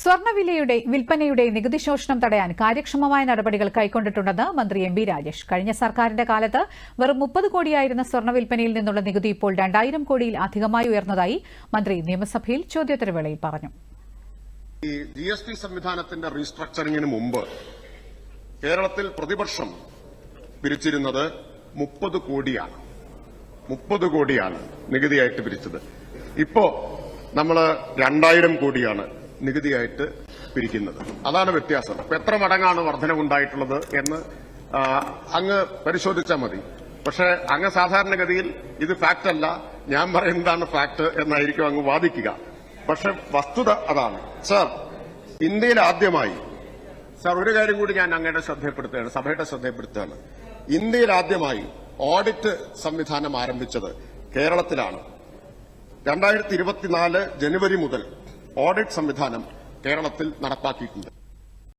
സ്വർണവിലയുടെ വിൽപ്പനയുടെ നികുതി ശോഷണം തടയാൻ കാര്യക്ഷമമായ നടപടികൾ കൈക്കൊണ്ടിട്ടുണ്ടെന്ന് മന്ത്രി എം ബി രാജേഷ്. കഴിഞ്ഞ സർക്കാരിന്റെ കാലത്ത് വെറും മുപ്പത് കോടിയായിരുന്ന സ്വർണ വിൽപ്പനയിൽ നിന്നുള്ള നികുതി ഇപ്പോൾ രണ്ടായിരം കോടിയിൽ അധികമായി ഉയർന്നതായി മന്ത്രി നിയമസഭയിൽ ചോദ്യോത്തരവേളയിൽ പറഞ്ഞു. ഈ ജി എസ് ടി സംവിധാനത്തിന്റെ റീസ്ട്രക്ചറിംഗിന് മുമ്പ് കേരളത്തിൽ പ്രതിപക്ഷം പിരിച്ചിരുന്നത് മുപ്പത് കോടിയാണ്. മുപ്പത് കോടിയാണ് നികുതിയായിട്ട് പിരിച്ചത്. ഇപ്പോ നമ്മൾ രണ്ടായിരം കോടിയാണ് നികുതിയായിട്ട് പിരിക്കുന്നത്. അതാണ് വ്യത്യാസം. അപ്പൊ എത്ര മടങ്ങാണ് വർധനവുണ്ടായിട്ടുള്ളത് എന്ന് അങ്ങ് പരിശോധിച്ചാൽ മതി. പക്ഷേ അങ്ങ് സാധാരണഗതിയിൽ ഇത് ഫാക്ട് അല്ല. ഞാൻ പറയുന്നതാണ് ഫാക്ട് എന്നായിരിക്കും അങ്ങ് വാദിക്കുക. പക്ഷെ വസ്തുത അതാണ്. സർ ഇന്ത്യയിൽ ആദ്യമായി സർ ഒരു കാര്യം കൂടി ഞാൻ അങ്ങയുടെ ശ്രദ്ധയപ്പെടുത്തുകയാണ് സഭയുടെ ശ്രദ്ധയപ്പെടുത്തുകയാണ് ഇന്ത്യയിൽ ആദ്യമായി ഓഡിറ്റ് സംവിധാനം ആരംഭിച്ചത് കേരളത്തിലാണ്. രണ്ടായിരത്തി ഇരുപത്തിനാല് ജനുവരി മുതൽ ഓഡിറ്റ് സംവിധാനം കേരളത്തിൽ നടപ്പാക്കിയിട്ടുണ്ട്.